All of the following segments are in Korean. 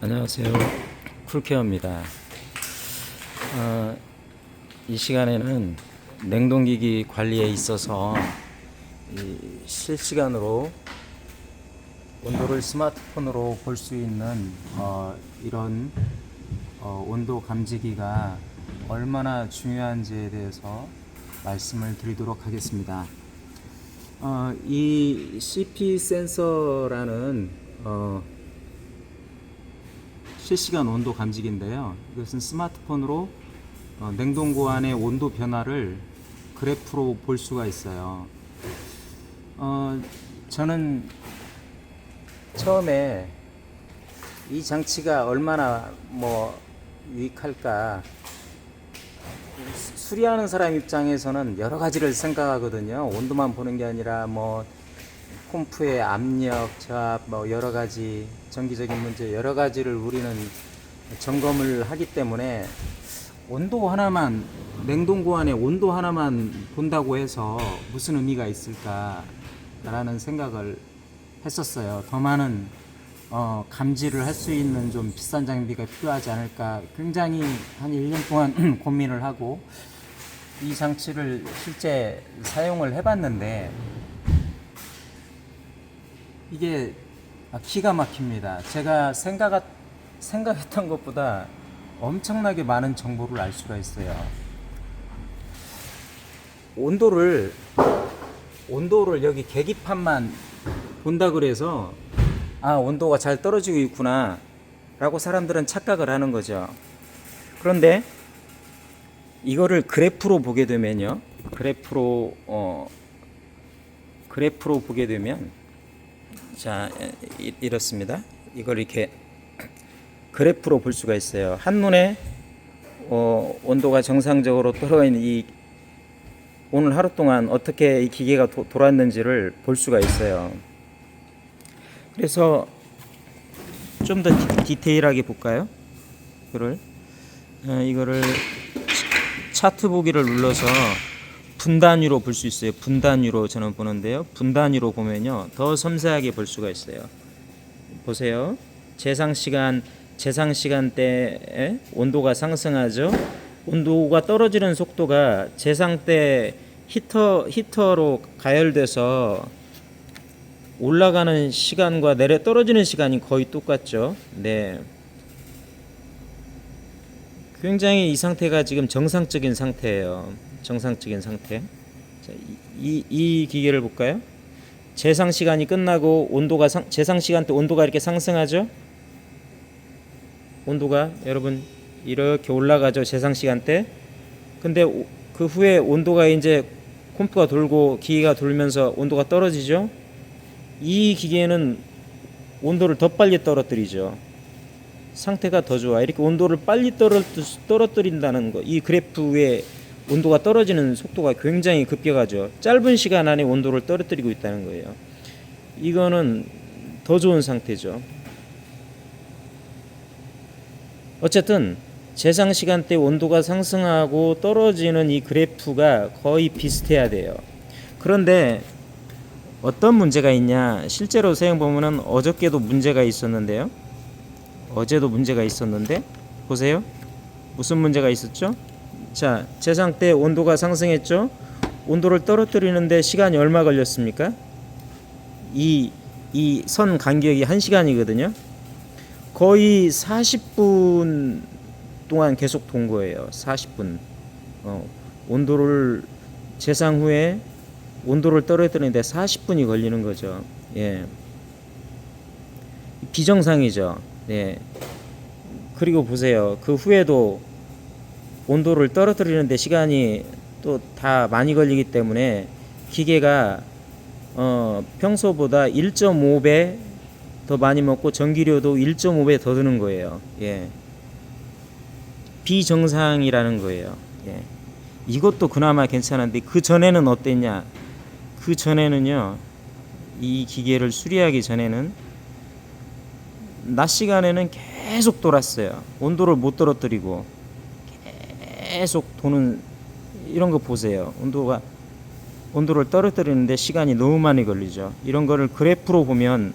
안녕하세요. 쿨케어입니다. 어, 이 시간에는 냉동기기 관리에 있어서 이 실시간으로 온도를 스마트폰으로 볼 수 있는 어, 이런 어, 온도 감지기가 얼마나 중요한지에 대해서 말씀을 드리도록 하겠습니다. 어, 이 CP 센서라는 어, 실시간 온도 감지기인데요. 이것은 스마트폰으로 어, 냉동고 안의 온도 변화를 그래프로 볼 수가 있어요. 어, 저는 처음에 이 장치가 얼마나 뭐 유익할까 수- 수리하는 사람 입장에서는 여러 가지를 생각하거든요. 온도만 보는 게 아니라 뭐 pom프의 압력, 저압, 뭐 여러 가지 전기적인 문제 여러 가지를 우리는 점검을 하기 때문에 온도 하나만 냉동고 안에 온도 하나만 본다고 해서 무슨 의미가 있을까라는 생각을 했었어요. 더 많은 어, 감지를 할 수 있는 좀 비싼 장비가 필요하지 않을까 굉장히 한 1년 동안 고민을 하고 이 장치를 실제 사용을 해봤는데 이게 아, 기가 막힙니다. 제가 생각 생각했던 것보다 엄청나게 많은 정보를 알 수가 있어요. 온도를 온도를 여기 계기판만 본다 그래서 아 온도가 잘 떨어지고 있구나 라고 사람들은 착각을 하는 거죠. 그런데 이거를 그래프로 보게 되면요. 그래프로 어 그래프로 보게 되면 자 이- 이렇습니다. 이걸 이렇게 그래프로 볼 수가 있어요. 한눈에 어, 온도가 정상적으로 떨어있는 이 오늘 하루 동안 어떻게 이 기계가 도, 돌았는지를 볼 수가 있어요. 그래서 좀 더 디테일하게 볼까요? 이거를 어, 이거를 차- 차트 보기를 눌러서 분 단위로 볼 수 있어요. 분 단위로 저는 보는데요. 분 단위로 보면요. 더 섬세하게 볼 수가 있어요. 보세요. 재상 시간 재상 시간대에 온도가 상승하죠. 온도가 떨어지는 속도가 재상 때 히터 히터로 가열돼서 올라가는 시간과 내려 떨어지는 시간이 거의 똑같죠. 네. 굉장히 이 상태가 지금 정상적인 상태예요. 정상적인 상태. 자, 이, 이, 이 기계를 볼까요? 재상 시간이 끝나고 온도가 상, 재상 시간 때 온도가 이렇게 상승하죠. 온도가 여러분 이렇게 올라가죠. 재상 시간 때. 근데 오- 그 후에 온도가 이제 콤프가 돌고 기계가 돌면서 온도가 떨어지죠. 이 기계는 온도를 더 빨리 떨어뜨리죠. 상태가 더 좋아. 이렇게 온도를 빨리 떨어, 떨어뜨린다는 거. 이 그래프의 온도가 떨어지는 속도가 굉장히 급격하죠. 짧은 시간 안에 온도를 떨어뜨리고 있다는 거예요. 이거는 더 좋은 상태죠. 어쨌든 재상 시간대 온도가 상승하고 떨어지는 이 그래프가 거의 비슷해야 돼요. 그런데 어떤 문제가 있냐? 실제로 사용 보면은 어저께도 문제가 있었는데요. 어제도 문제가 있었는데 보세요. 무슨 문제가 있었죠? 자, 재상 때 온도가 상승했죠. 온도를 떨어뜨리는데 시간이 얼마 걸렸습니까? 이 이 선 간격이 1시간이거든요. 거의 40분 동안 계속 돈 거예요. 40분. 어, 온도를 재상 후에 온도를 떨어뜨리는데 40분이 걸리는 거죠. 예. 비정상이죠. 네. 그리고 보세요. 그 후에도 온도를 떨어뜨리는데 시간이 또 다 많이 걸리기 때문에 기계가 어, 평소보다 1.5배 더 많이 먹고 전기료도 1.5배 더 드는 거예요. 예. 비정상이라는 거예요. 예. 이것도 그나마 괜찮은데 그 전에는 어땠냐? 그 전에는요. 이 기계를 수리하기 전에는 낮 시간에는 계속 돌았어요. 온도를 못 떨어뜨리고 계속 도는 이런 거 보세요. 온도가 온도를 떨어뜨리는데 시간이 너무 많이 걸리죠. 이런 거를 그래프로 보면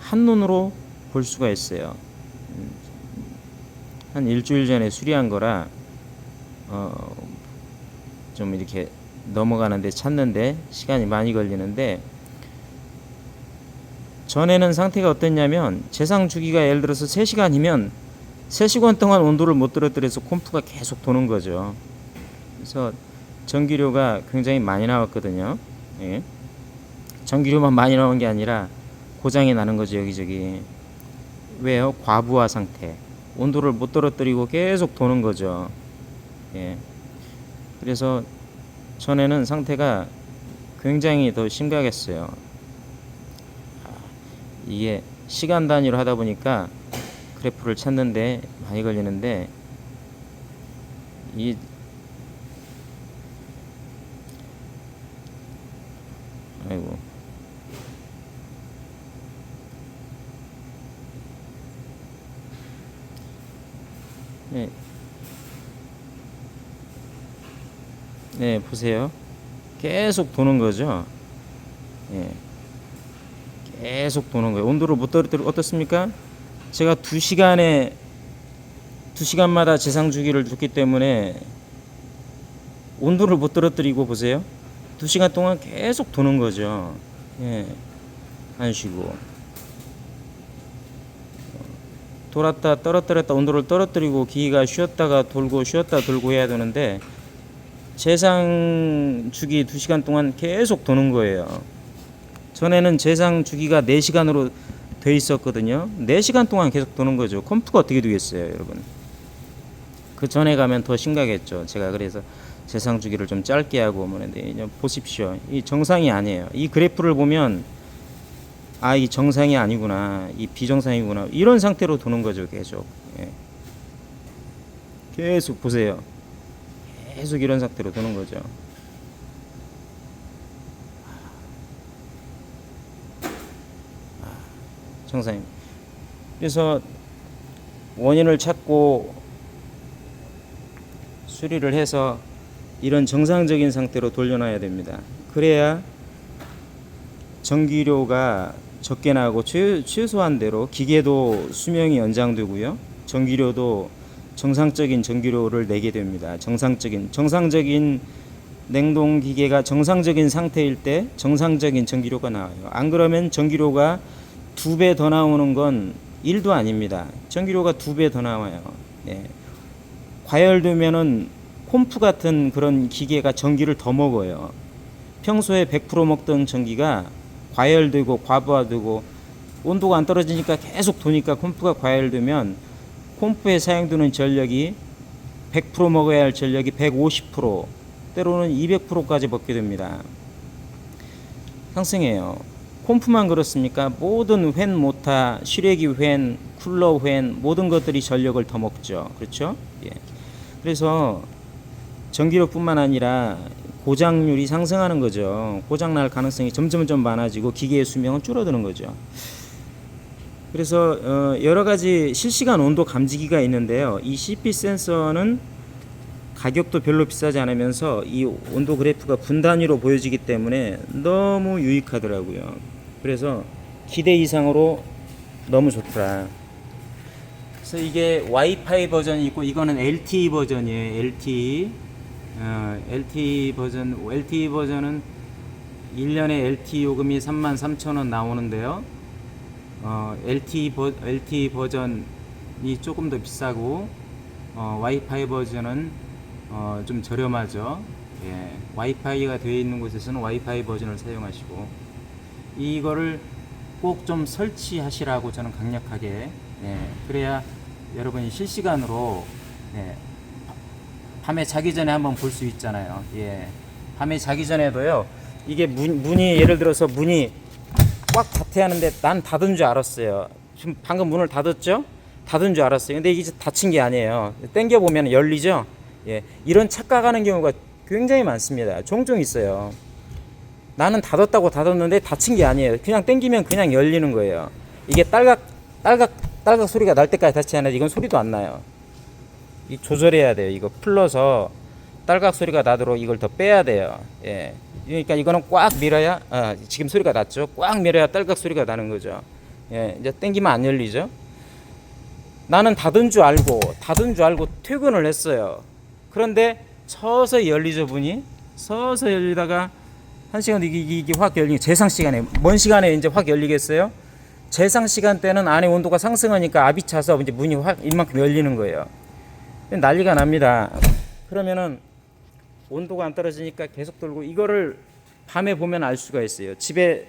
한눈으로 볼 수가 있어요. 한 일주일 전에 수리한 거라 어, 좀 이렇게 넘어가는데 찾는데 시간이 많이 걸리는데 전에는 상태가 어땠냐면 재상 주기가 예를 들어서 3시간이면 3시간 동안 온도를 못 떨어뜨려서 콤프가 계속 도는 거죠. 그래서 전기료가 굉장히 많이 나왔거든요. 예. 전기료만 많이 나온 게 아니라 고장이 나는 거죠 여기저기. 왜요? 과부하 상태. 온도를 못 떨어뜨리고 계속 도는 거죠. 예. 그래서 전에는 상태가 굉장히 더 심각했어요. 아, 이게 시간 단위로 하다 보니까 그래프를 찾는데 많이 걸리는데 이 아이고 네. 네, 보세요. 계속 도는 거죠. 예. 계속 도는 거예요. 온도를 못 떨어뜨려 어떻습니까? 제가 두 시간에 두 시간마다 재상 주기를 줬기 때문에 온도를 못 떨어뜨리고 보세요. 두 시간 동안 계속 도는 거죠. 예. 안 쉬고. 돌았다 떨어뜨렸다 온도를 떨어뜨리고 기기가 쉬었다가 돌고 쉬었다 돌고 해야 되는데 재상 주기 2시간 동안 계속 도는 거예요. 전에는 재상 주기가 4시간으로 돼 있었거든요. 4시간 동안 계속 도는 거죠. 컴퓨터가 어떻게 되겠어요, 여러분? 그 전에 가면 더 심각했죠. 제가 그래서 재상 주기를 좀 짧게 하고 뭐는데 보십시오. 이 정상이 아니에요. 이 그래프를 보면 아, 이 정상이 아니구나. 이 비정상이구나. 이런 상태로 도는 거죠, 계속. 예. 계속 보세요. 계속 이런 상태로 도는 거죠. 정상입니다. 그래서 원인을 찾고 수리를 해서 이런 정상적인 상태로 돌려놔야 됩니다. 그래야 전기료가 적게 나고 최, 최소한 대로 기계도 수명이 연장되고요. 전기료도 정상적인 전기료를 내게 됩니다. 정상적인 정상적인 냉동 기계가 정상적인 상태일 때 정상적인 전기료가 나와요. 안 그러면 전기료가 두 배 더 나오는 건 일도 아닙니다. 전기료가 두 배 더 나와요. 예. 과열되면은 콤프 같은 그런 기계가 전기를 더 먹어요. 평소에 100% 먹던 전기가 과열되고 과부하되고 온도가 안 떨어지니까 계속 도니까 콤프가 과열되면 콤프에 사용되는 전력이 100% 먹어야 할 전력이 150% 때로는 200%까지 먹게 됩니다. 상승해요. 콤프만 그렇습니까? 모든 팬 모타, 실외기 팬, 쿨러 팬 모든 것들이 전력을 더 먹죠. 그렇죠? 예. 그래서 전기료뿐만 아니라 고장률이 상승하는 거죠. 고장 날 가능성이 점점 점 많아지고 기계의 수명은 줄어드는 거죠. 그래서 어 여러 가지 실시간 온도 감지기가 있는데요. 이 CP 센서는 가격도 별로 비싸지 않으면서 이 온도 그래프가 분 단위로 보여지기 때문에 너무 유익하더라고요. 그래서 기대 이상으로 너무 좋더라. 그래서 이게 와이파이 버전이 있고 이거는 LTE 버전이에요. LTE. 어, LTE 버전 LTE 버전은 1년에 LTE 요금이 33,000원 나오는데요. 어, LTE 버, LTE 버전이 조금 더 비싸고 어, 와이파이 버전은 어, 좀 저렴하죠. 예, 와이파이가 되어 있는 곳에서는 와이파이 버전을 사용하시고 이거를 꼭 좀 설치하시라고 저는 강력하게 예, 그래야 여러분이 실시간으로 예, 밤에 자기 전에 한번 볼 수 있잖아요. 예, 밤에 자기 전에도요. 이게 문, 문이 예를 들어서 문이 꽉 닫혀야 하는데 난 닫은 줄 알았어요. 지금 방금 문을 닫았죠? 닫은 줄 알았어요. 근데 이게 닫힌 게 아니에요. 땡겨 보면 열리죠? 예. 이런 착각하는 경우가 굉장히 많습니다. 종종 있어요. 나는 닫았다고 닫았는데 닫힌 게 아니에요. 그냥 땡기면 그냥 열리는 거예요. 이게 딸각 딸각 딸각 소리가 날 때까지 닫지 않아요. 이건 소리도 안 나요. 이 조절해야 돼요. 이거 풀러서 딸각 소리가 나도록 이걸 더 빼야 돼요. 예. 그러니까 이거는 꽉 밀어야 아, 지금 소리가 났죠. 꽉 밀어야 딸각 소리가 나는 거죠. 예. 이제 땡기면 안 열리죠. 나는 닫은 줄 알고 닫은 줄 알고 퇴근을 했어요. 그런데 서서히 열리죠 문이 서서히 열리다가 한 시간 이게, 이게, 이게 확 열리게 제상 시간에 먼 시간에 이제 확 열리겠어요? 제상 시간 때는 안에 온도가 상승하니까 압이 차서 이제 문이 확 이만큼 열리는 거예요. 난리가 납니다. 그러면은 온도가 안 떨어지니까 계속 돌고 이거를 밤에 보면 알 수가 있어요. 집에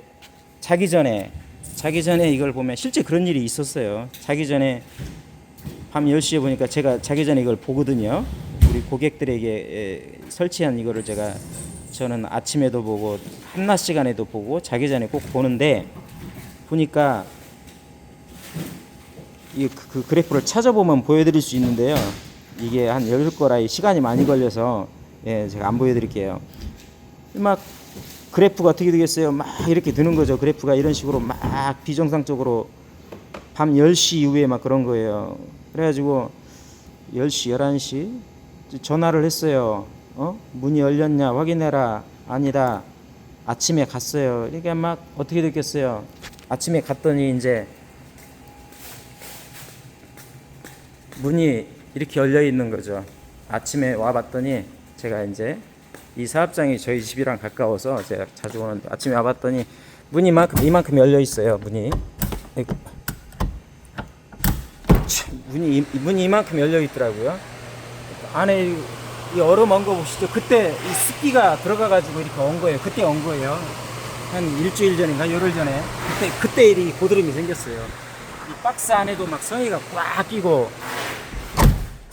자기 전에 자기 전에 이걸 보면 실제 그런 일이 있었어요. 자기 전에 밤 10시에 보니까 제가 자기 전에 이걸 보거든요. 우리 고객들에게 에, 설치한 이거를 제가 저는 아침에도 보고 한낮 시간에도 보고 자기 전에 꼭 보는데 보니까 이그 그래프를 찾아보면 보여드릴 수 있는데요. 이게 한 열릴 거라 시간이 많이 걸려서 예 제가 안 보여드릴게요. 막 그래프가 어떻게 되겠어요? 막 이렇게 드는 거죠. 그래프가 이런 식으로 막 비정상적으로 밤 10시 이후에 막 그런 거예요. 그래가지고 10시, 11시 전화를 했어요. 어? 문이 열렸냐 확인해라. 아니다. 아침에 갔어요. 이게 막 어떻게 됐겠어요? 아침에 갔더니 이제 문이 이렇게 열려 있는 거죠. 아침에 와 봤더니 제가 이제 이 사업장이 저희 집이랑 가까워서 제가 자주 오는데 아침에 와 봤더니 문이 이만큼 이만큼 열려 있어요. 문이. 참, 문이 이- 문이 이만큼 열려 있더라고요. 안에 이- 이 얼음 온거 보시죠. 그때 이 습기가 들어가 가지고 이렇게 온 거예요. 그때 온 거예요. 한 일주일 전인가 열흘 전에 그때 그때 이 고드름이 생겼어요. 이 박스 안에도 막 성의가 꽉 끼고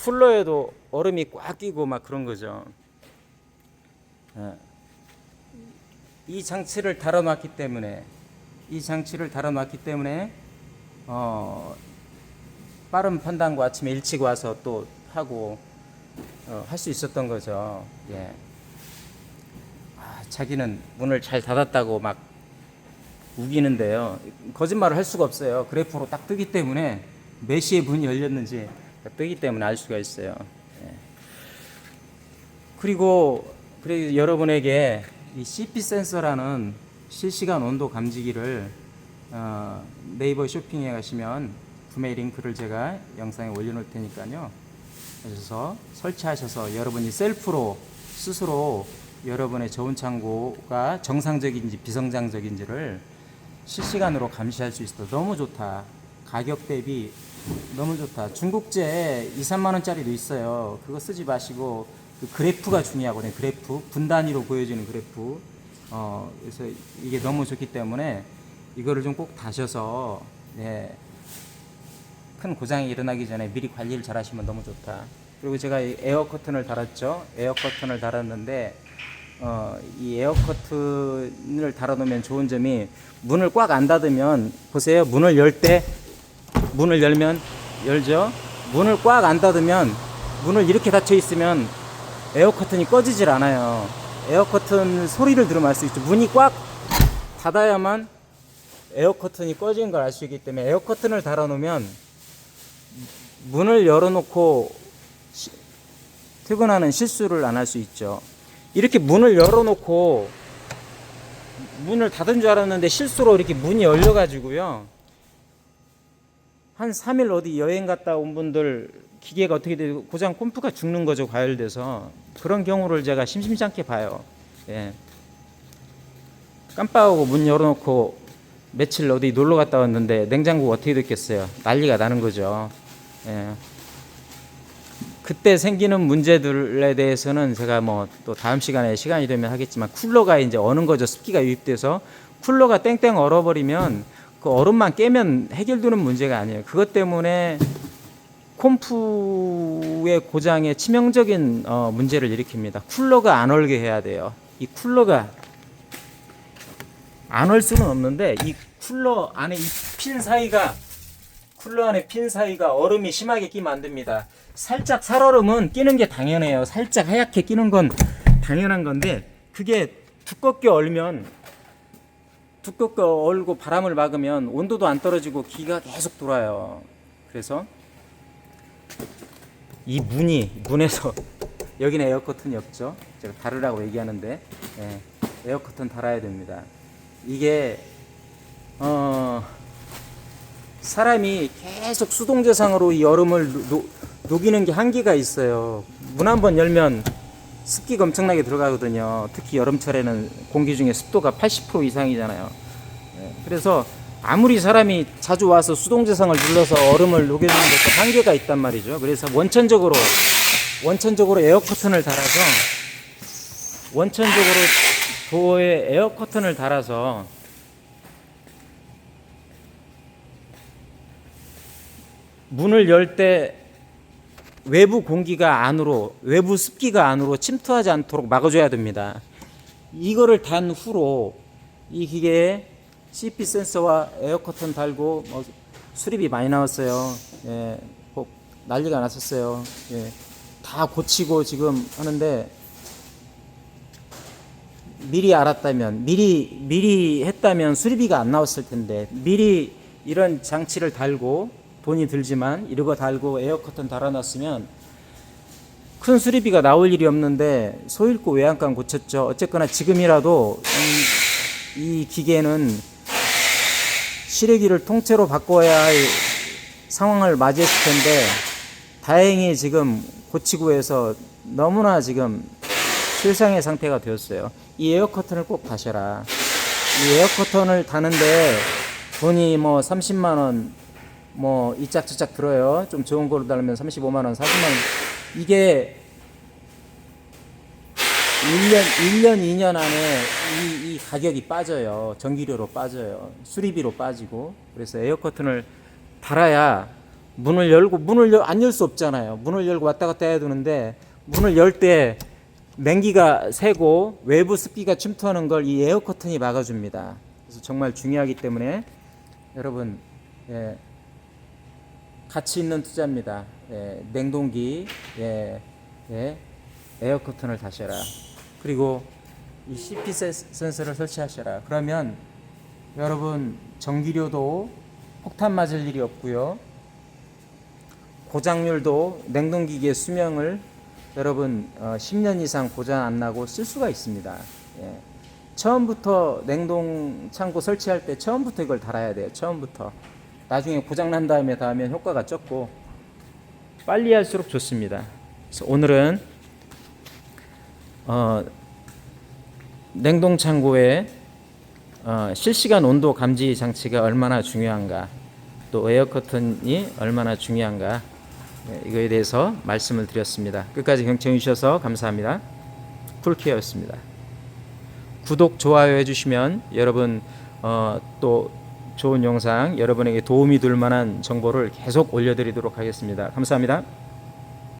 쿨러에도 얼음이 꽉 끼고 막 그런 거죠. 예. 이 장치를 달아놨기 때문에 이 장치를 달아놨기 때문에 어, 빠른 판단과 아침에 일찍 와서 또 하고 어, 할 수 있었던 거죠. 예. 아, 자기는 문을 잘 닫았다고 막 우기는데요. 거짓말을 할 수가 없어요. 그래프로 딱 뜨기 때문에 몇 시에 문이 열렸는지 뜨기 때문에 알 수가 있어요. 예. 그리고 그래 여러분에게 이 CP 센서라는 실시간 온도 감지기를 어, 네이버 쇼핑에 가시면 구매 링크를 제가 영상에 올려놓을 테니까요. 그래서 설치하셔서 여러분이 셀프로 스스로 여러분의 저온 창고가 정상적인지 비정상적인지를 실시간으로 감시할 수 있어 너무 좋다. 가격 대비 너무 좋다. 중국제 2, 3만 원짜리도 있어요. 그거 쓰지 마시고 그 그래프가 중요하거든요. 그래프 분 단위로 보여지는 그래프. 어 그래서 이게 너무 좋기 때문에 이거를 좀 꼭 다셔서 예, 큰 고장이 일어나기 전에 미리 관리를 잘 하시면 너무 좋다. 그리고 제가 이 에어 커튼을 달았죠. 에어 커튼을 달았는데 어, 이 에어 커튼을 달아놓으면 좋은 점이 문을 꽉 안 닫으면 보세요. 문을 열 때 문을 열면 열죠. 문을 꽉 안 닫으면 문을 이렇게 닫혀 있으면 에어 커튼이 꺼지질 않아요. 에어 커튼 소리를 들으면 알 수 있죠. 문이 꽉 닫아야만 에어 커튼이 꺼진 걸 알 수 있기 때문에 에어 커튼을 달아놓으면 문을 열어놓고 시- 퇴근하는 실수를 안 할 수 있죠. 이렇게 문을 열어놓고 문을 닫은 줄 알았는데 실수로 이렇게 문이 열려가지고요. 한 3일 어디 여행 갔다 온 분들 기계가 어떻게 되고 고장 콤프가 죽는 거죠 과열돼서 그런 경우를 제가 심심치 않게 봐요. 예. 깜빡하고 문 열어놓고 며칠 어디 놀러 갔다 왔는데 냉장고가 어떻게 됐겠어요? 난리가 나는 거죠. 예. 그때 생기는 문제들에 대해서는 제가 뭐 또 다음 시간에 시간이 되면 하겠지만 쿨러가 이제 어는 거죠. 습기가 유입돼서 쿨러가 땡땡 얼어버리면 그 얼음만 깨면 해결되는 문제가 아니에요. 그것 때문에 콤프의 고장에 치명적인 어, 문제를 일으킵니다. 쿨러가 안 얼게 해야 돼요. 이 쿨러가 안 얼 수는 없는데 이 쿨러 안에 이핀 사이가 쿨러 안에 핀 사이가 얼음이 심하게 끼면 안 됩니다. 살짝 살얼음은 끼는 게 당연해요. 살짝 하얗게 끼는 건 당연한 건데 그게 두껍게 얼면 두껍게 얼고 바람을 막으면 온도도 안 떨어지고 기가 계속 돌아요. 그래서 이 문이 문에서 여기는 에어 커튼이 없죠. 제가 다르라고 얘기하는데 예, 에어 커튼 달아야 됩니다. 이게 어 사람이 계속 수동재상으로 이 얼음을 녹, 녹이는 게 한계가 있어요. 문 한 번 열면 습기가 엄청나게 들어가거든요. 특히 여름철에는 공기 중에 습도가 80% 이상이잖아요. 예, 그래서 아무리 사람이 자주 와서 수동재상을 눌러서 얼음을 녹여주는 것도 한계가 있단 말이죠. 그래서 원천적으로 원천적으로 에어 커튼을 달아서 원천적으로 도어에 에어 커튼을 달아서 문을 열 때 외부 공기가 안으로 외부 습기가 안으로 침투하지 않도록 막아줘야 됩니다. 이거를 단 후로 이 기계에 CP 센서와 에어 커튼 달고 뭐 수리비 많이 나왔어요. 예, 뭐 난리가 났었어요. 예, 다 고치고 지금 하는데 미리 알았다면 미리 미리 했다면 수리비가 안 나왔을 텐데 미리 이런 장치를 달고 돈이 들지만 이러고 달고 에어 커튼 달아놨으면 큰 수리비가 나올 일이 없는데 소잃고 외양간 고쳤죠. 어쨌거나 지금이라도 이, 이 기계는 실외기를 통째로 바꿔야 할 상황을 맞이했을 텐데 다행히 지금 고치고 해서 너무나 지금 실상의 상태가 되었어요. 이 에어 커튼을 꼭 다셔라. 이 에어 커튼을 다는데 돈이 뭐 30만 원, 뭐 이짝저짝 들어요. 좀 좋은 걸로 달면 35만 원, 40만 원. 이게 1년, 1년, 2년 안에 이, 이 가격이 빠져요. 전기료로 빠져요. 수리비로 빠지고. 그래서 에어 커튼을 달아야 문을 열고, 문을 안 열 수 없잖아요. 문을 열고 왔다 갔다 해야 되는데, 문을 열 때 냉기가 새고 외부 습기가 침투하는 걸 이 에어 커튼이 막아줍니다. 그래서 정말 중요하기 때문에 여러분, 예, 가치 있는 투자입니다. 예, 냉동기, 예, 예, 에어 커튼을 다셔라. 그리고 이 CP 센- 센서를 설치하셔라. 그러면 여러분 전기료도 폭탄 맞을 일이 없고요. 고장률도 냉동기기의 수명을 여러분 어, 10년 이상 고장 안 나고 쓸 수가 있습니다. 예. 처음부터 냉동 창고 설치할 때 처음부터 이걸 달아야 돼요. 처음부터. 나중에 고장 난 다음에 닿으면 효과가 적고 빨리 할수록 좋습니다. 그래서 오늘은 어, 냉동 창고에 어, 실시간 온도 감지 장치가 얼마나 중요한가, 또 에어 커튼이 얼마나 중요한가 네, 이거에 대해서 말씀을 드렸습니다. 끝까지 경청해 주셔서 감사합니다. 쿨케어였습니다. 구독 좋아요 해주시면 여러분 어, 또 좋은 영상 여러분에게 도움이 될 만한 정보를 계속 올려드리도록 하겠습니다. 감사합니다.